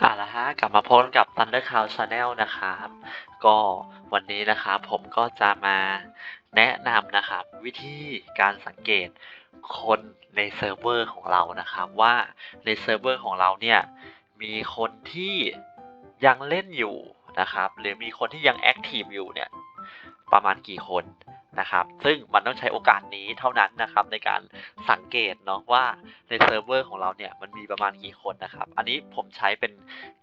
เอาละฮะกลับมาพบกับ Thunder Cloud Channel นะครับ ก็วันนี้นะครับผมก็จะมาแนะนำนะครับ วิธีการสังเกตคนในเซิร์ฟเวอร์ของเรานะครับว่าในเซิร์ฟเวอร์ของเราเนี่ยมีคนที่ยังเล่นอยู่นะครับ หรือมีคนที่ยังแอคทีฟอยู่เนี่ยประมาณกี่คน นะครับ ซึ่งมันต้องใช้โอกาสนี้เท่านั้นนะครับ ในการสังเกตเนาะว่าในเซิร์ฟเวอร์ของเราเนี่ยมันมีประมาณกี่คนนะครับ อันนี้ผมใช้เป็น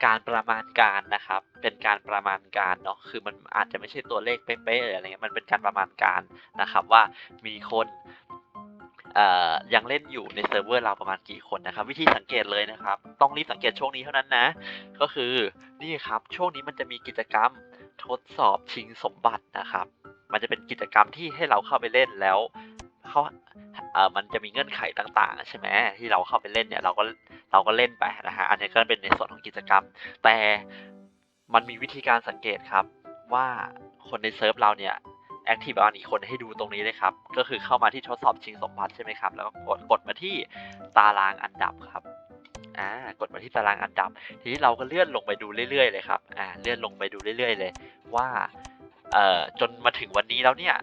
การประมาณการนะครับ เป็นการประมาณการเนาะคือมันอาจจะไม่ใช่ตัวเลขเป๊ะๆเลยอะไรเงี้ยมันเป็นการประมาณการนะครับว่ามีคนยังเล่นอยู่ในเซิร์ฟเวอร์เราประมาณกี่คนนะครับ วิธีสังเกตเลยนะครับ ต้องรีบสังเกตช่วงนี้เท่านั้นนะ ก็คือนี่ครับช่วงนี้มันจะมีกิจกรรมทดสอบชิงสมบัตินะครับ มันจะเป็นกิจกรรมที่ให้เราเข้าไปเล่นแล้วเขาเอ่อมันจะมีเงื่อนไขต่างๆ ใช่ไหมที่เราเข้าไปเล่นเนี่ยเราก็เราก็เล่นไปนะฮะอันนี้ก็เป็นในส่วนของกิจกรรม แต่มันมีวิธีการสังเกตครับว่าคนในเซิร์ฟเราเนี่ยแอคทีฟประมาณอีกคนให้ดูตรงนี้เลยครับ ก็คือเข้ามาที่ทดสอบชิงสมบัติใช่ไหมครับ แล้วก็กดกดมาที่ตารางอันดับครับอ่ากดมาที่ตารางอันดับ ทีนี้เราก็เลื่อนลงไปดูเรื่อยๆเลยครับอ่าเลื่อนลงไปดูเรื่อยๆเลย ว่า เอ่อจนมาถึงวันนี้แล้วเนี่ย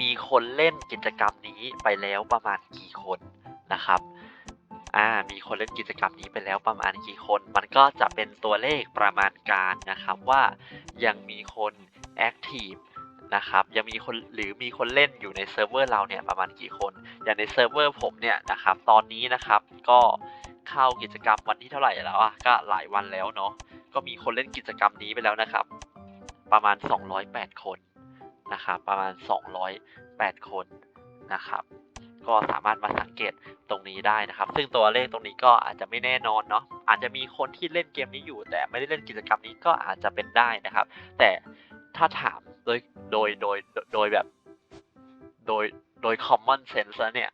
มีคนเล่นกิจกรรมนี้ไปแล้วประมาณกี่คนนะครับอ่ามีคนเล่นกิจกรรมนี้ไปแล้วประมาณกี่คน มันก็จะเป็นตัวเลขประมาณการนะครับว่ายังมีคนแอคทีฟนะครับยังมีคนหรือมีคนเล่นอยู่ในเซิร์ฟเวอร์เราเนี่ยประมาณกี่คน อย่างในเซิร์ฟเวอร์ผมเนี่ยนะครับตอนนี้นะครับก็เข้ากิจกรรมวันที่เท่าไหร่แล้วอะก็หลายวันแล้วเนาะก็มีคนเล่นกิจกรรมนี้ไปแล้วนะครับ ประมาณ 208 คนนะครับประมาณ 208 คนนะครับ ก็สามารถมาสังเกตตรงนี้ได้นะครับ ซึ่งตัวเลขตรงนี้ก็อาจจะไม่แน่นอนเนาะอาจจะมีคนที่เล่นเกมนี้อยู่ แต่ไม่ได้เล่นกิจกรรมนี้ก็อาจจะเป็นได้นะครับ แต่ถ้าถามโดยโดยโดยโดยแบบโดยโดย common sense เนี่ย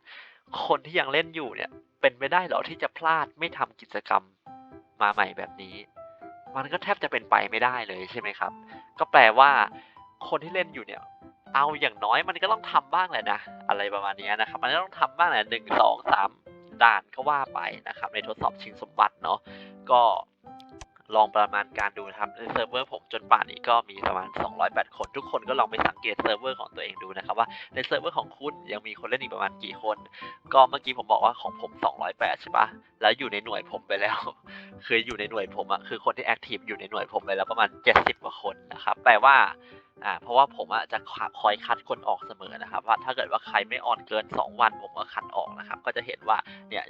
คนที่ยังเล่นอยู่เนี่ย เป็นไปได้เหรอที่จะพลาดไม่ทำกิจกรรมมาใหม่แบบนี้ มันก็แทบจะเป็นไปไม่ได้เลยใช่ไหมครับ ก็แปลว่าคนที่เล่นอยู่เนี่ย เอาอย่างน้อยมันก็ต้องทำบ้างแหละนะ อะไรประมาณนี้นะครับ มันก็ต้องทำบ้างแหละหนึ่งสองสามด่านก็ว่าไปนะครับ ในทดสอบชิงสมบัติเนาะ ก็ ลองประมาณการดูนะครับในเซิร์ฟเวอร์ผมจนป่านนี้ก็มีประมาณ 208 คน ทุกคนก็ลองไปสังเกตเซิร์ฟเวอร์ของตัวเองดูนะครับว่าในเซิร์ฟเวอร์ของคุณยังมีคนเล่นอีกประมาณกี่คน ก็เมื่อกี้ผมบอกว่าของผม 208 ใช่ปะแล้วอยู่ในหน่วยผมไปแล้ว คืออยู่ในหน่วยผมอะคือคนที่แอคทีฟอยู่ในหน่วยผมไปแล้วประมาณ 70 กว่าคนนะครับแปลว่า อ่าเพราะว่าผมอะจะคอยคัดคนออกเสมอนะครับ ว่าถ้าเกิดว่าใครไม่ออนเกิน 2 วันผมก็คัดออกนะครับ ก็จะเห็นว่าเนี่ย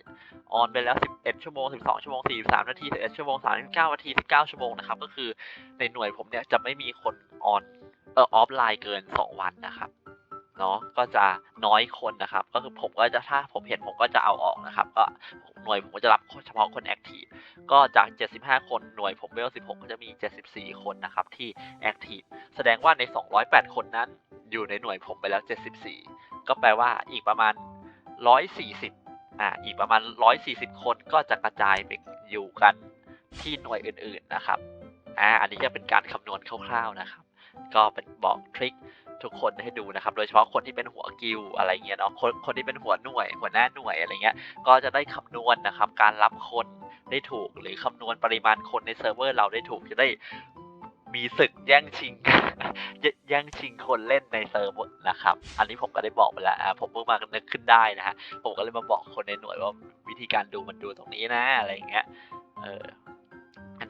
ออนไปแล้ว 11 ชั่วโมง 12 ชั่วโมง 43 นาที 11 ชั่วโมง 39 นาที 19 ชั่วโมงนะครับ ก็คือในหน่วยผมเนี่ยจะไม่มีคนออนเออออฟไลน์เกิน 2 วันนะครับ เนาะก็จะน้อยคนนะครับ ก็คือผมก็จะถ้าผมเห็นผมก็จะเอาออกนะครับ ก็หน่วยผมก็จะรับเฉพาะคนแอคทีฟก็จาก 75 คนหน่วยผมเวล16 ก็จะมี 74 คนนะครับที่แอคทีฟแสดงว่าใน 208 คนนั้นอยู่ในหน่วยผมไปแล้ว 74 ก็แปลว่าอีกประมาณ 140อ่าอีกประมาณ 140 คนก็จะกระจายไปอยู่กันที่หน่วยอื่นๆนะครับอ่าอันนี้จะเป็นการคำนวณคร่าวๆนะครับ ก็เป็นบอกทริค ทุกคนให้ดูนะครับ โดยเฉพาะคนที่เป็นหัวกิลอะไรเงี้ยเนาะคนคนที่เป็นหัวหน่วย หัวหน้าหน่วยอะไรเงี้ย ก็จะได้คำนวณนะครับ การรับคนได้ถูก หรือคำนวณปริมาณคนในเซิร์ฟเวอร์เราได้ถูกจะได้มีศึกแย่งชิงแย่งชิงคนเล่นในเซิร์ฟนะครับ อันนี้ผมก็ได้บอกไปแล้วผมเพิ่งมานึกขึ้นได้นะฮะ ผมก็เลยมาบอกคนในหน่วยว่าวิธีการดูมันดูตรงนี้นะอะไรอย่างเงี้ย เออ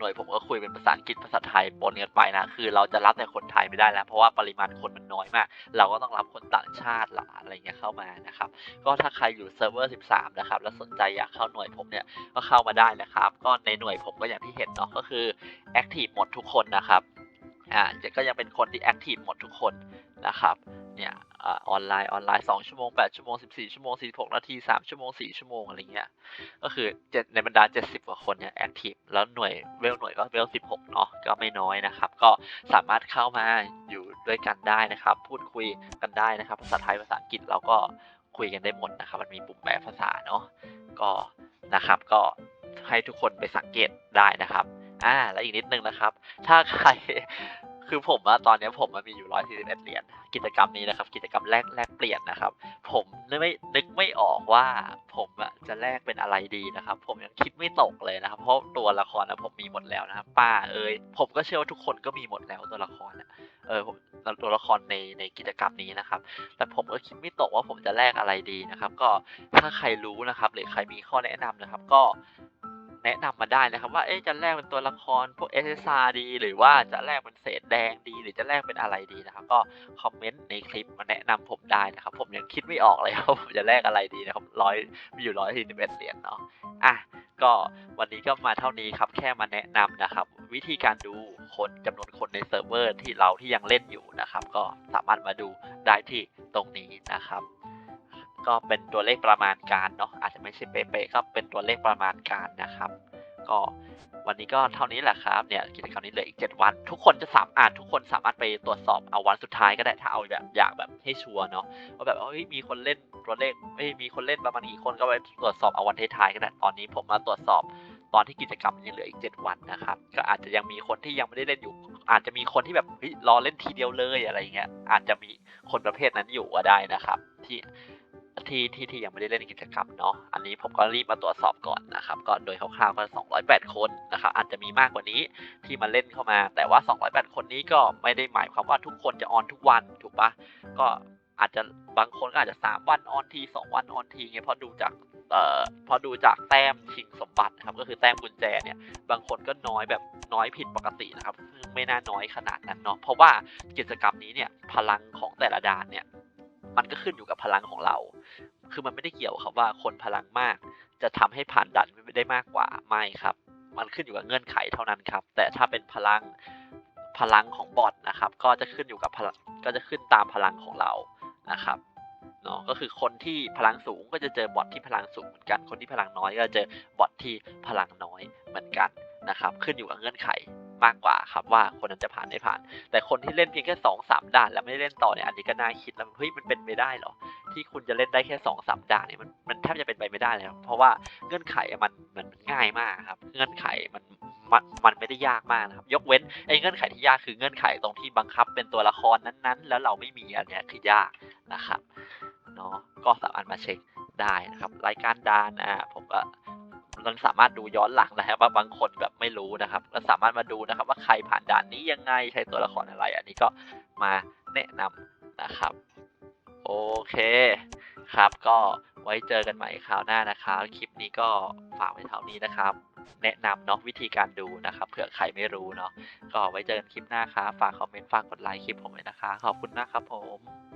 หน่วยผมก็คุยเป็นภาษาอังกฤษภาษาไทยปนกันไปนะ คือเราจะรับแต่คนไทยไม่ได้แล้ว เพราะว่าปริมาณคนมันน้อยมาก เราก็ต้องรับคนต่างชาติละอะไรเงี้ยเข้ามานะครับ ก็ถ้าใครอยู่เซิร์ฟเวอร์ 13 นะครับ แล้วสนใจอยากเข้าหน่วยผมเนี่ย ก็เข้ามาได้นะครับ ก็ในหน่วยผมก็อย่างที่เห็นเนาะ ก็คือแอคทีฟหมดทุกคนนะครับ อ่าก็ยังเป็นคนที่แอคทีฟหมดทุกคนนะครับ เนี่ย ออนไลน์ออนไลน์2ชั่วโมง8ชั่วโมง14ชั่วโมง46นาที3ชั่วโมง4ชั่วโมงอะไรเงี้ยก็คือในบรรดา70กว่าคนเนี่ยแอคทีฟแล้วหน่วยเวลหน่วยก็เวล16เนาะก็ไม่น้อยนะครับ ก็สามารถเข้ามาอยู่ด้วยกันได้นะครับ พูดคุยกันได้นะครับ ภาษาไทยภาษาอังกฤษเราก็คุยกันได้หมดนะครับ มันมีปุ่มแปลภาษาเนาะก็นะครับก็ให้ทุกคนไปสังเกตได้นะครับอ่าแล้วอีกนิดนึงนะครับ ถ้าใคร คือผมอะตอนนี้ผมมันมีอยู่141เหรียญกิจกรรมนี้นะครับ กิจกรรมแลกแลกเปลี่ยนนะครับ ผมนึกไม่นึกไม่ออกว่าผมอะจะแลกเป็นอะไรดีนะครับ ผมยังคิดไม่ตกเลยนะครับ เพราะตัวละครอะผมมีหมดแล้วนะครับ ป้าเอ้ยผมก็เชื่อว่าทุกคนก็มีหมดแล้วตัวละครอะเออตัวละครในในกิจกรรมนี้นะครับ แต่ผมก็คิดไม่ตกว่าผมจะแลกอะไรดีนะครับ ก็ถ้าใครรู้นะครับ หรือใครมีข้อแนะนำนะครับ ก็ แนะนำมาได้นะครับว่าเอ๊ะจะแลกเป็นตัวละครพวก SSR ดี หรือว่าจะแลกเป็นเศษแดงดี หรือจะแลกเป็นอะไรดีนะครับ ก็คอมเมนต์ในคลิปมาแนะนำผมได้นะครับ ผมยังคิดไม่ออกเลยว่าผมจะแลกอะไรดีนะครับร้อยมีอยู่ร้อยสี่สิบเอ็ดเหรียญเนาะอะก็วันนี้ก็มาเท่านี้ครับแค่มาแนะนำนะครับ วิธีการดูคนจำนวนคนในเซิร์ฟเวอร์ที่เราที่ยังเล่นอยู่นะครับ ก็สามารถมาดูได้ที่ตรงนี้นะครับ ก็เป็นตัวเลขประมาณการเนาะ ไม่ใช่เป๊ะๆก็เป็นตัวเลขประมาณการนะครับ ก็วันนี้ก็เท่านี้แหละครับเนี่ยกิจกรรมนี้เหลืออีก 7 วัน ทุกคนจะสามารถทุกคนสามารถไปตรวจสอบเอาวันสุดท้ายก็ได้ถ้าเอาแบบอยากแบบให้ชัวร์เนาะว่าแบบเฮ้ยมีคนเล่นตัวเลขเอ้ยมีคนเล่นประมาณกี่คนก็ไปตรวจสอบเอาวันท้ายๆก็ได้ตอนนี้ผมมาตรวจสอบตอนที่กิจกรรมยังเหลืออีก 7 วันนะครับ ก็อาจจะยังมีคนที่ยังไม่ได้เล่นอยู่ อาจจะมีคนที่แบบรอเล่นทีเดียวเลยอะไรเงี้ยอาจจะมีคนประเภทนั้นอยู่ก็ได้นะครับ ที่ ที่ที่ที่ยังไม่ได้เล่นกิจกรรมเนาะ อันนี้ผมก็รีบมาตรวจสอบก่อนนะครับ ก็โดยคร่าวๆก็208 คนนะครับ อาจจะมีมากกว่านี้ที่มาเล่นเข้ามา แต่ว่า 208 คนนี้ก็ไม่ได้หมายความว่าทุกคนจะออนทุกวันถูกปะก็อาจจะบางคนก็อาจจะ 3 วันออนที 2 วันออนทีเงี้ยเพราะดูจากเอ่อพอดูจากแต้มชิงสมบัตินะครับก็คือแต้มกุญแจเนี่ยบางคนก็น้อยแบบน้อยผิดปกตินะครับซึ่งไม่น่าน้อยขนาดนั้นเนาะเพราะว่ากิจกรรมนี้เนี่ยพลังของแต่ละด่านเนี่ย มันก็ขึ้นอยู่กับพลังของเรา คือมันไม่ได้เกี่ยวครับว่าคนพลังมาก จะทำให้ผ่านดันไม่ได้มากกว่าไม่ครับ มันขึ้นอยู่กับเงื่อนไขเท่านั้นครับ แต่ถ้าเป็นพลังพลังของบอทนะครับ ก็จะขึ้นอยู่กับพลังก็จะขึ้นตามพลังของเรานะครับเนาะก็คือคนที่พลังสูงก็จะเจอบอทที่พลังสูงเหมือนกัน คนที่พลังน้อยก็จะเจอบอทที่พลังน้อยเหมือนกันนะครับ ขึ้นอยู่กับเงื่อนไข มากกว่าครับว่าคนนั้นจะผ่านไม่ผ่าน แต่คนที่เล่นเพียงแค่สองสามด่านแล้วไม่ได้เล่นต่อเนี่ยอันนี้ก็น่าคิดแล้วเฮ้ยมันเป็นไปได้เหรอ ที่คุณจะเล่นได้แค่สองสามด่านเนี่ยมันมันแทบจะเป็นไปไม่ได้เลยเพราะว่าเงื่อนไขอะมันมันมันง่ายมากครับ เงื่อนไขมันมันมันไม่ได้ยากมากนะครับ ยกเว้นไอ้เงื่อนไขที่ยากคือเงื่อนไขตรงที่บังคับเป็นตัวละครนั้นๆ แล้วเราไม่มีอันเนี้ยคือยากนะครับเนาะก็สามารถมาเช็คได้นะครับ รายการดานอะผมก็ มันสามารถดูย้อนหลังนะครับว่าบางคนแบบไม่รู้นะครับก็สามารถมาดูนะครับ ว่าใครผ่านด่านนี้ยังไงใช้ตัวละครอะไร อันนี้ก็มาแนะนำนะครับโอเคครับก็ไว้เจอกันใหม่คราวหน้านะครับ คลิปนี้ก็ฝากไว้เท่านี้นะครับ แนะนำเนาะวิธีการดูนะครับเผื่อใครไม่รู้เนาะก็ไว้เจอกันคลิปหน้าครับฝากคอมเมนต์ฝากกดไลค์คลิปผมเลยนะคะ ขอบคุณนะครับผม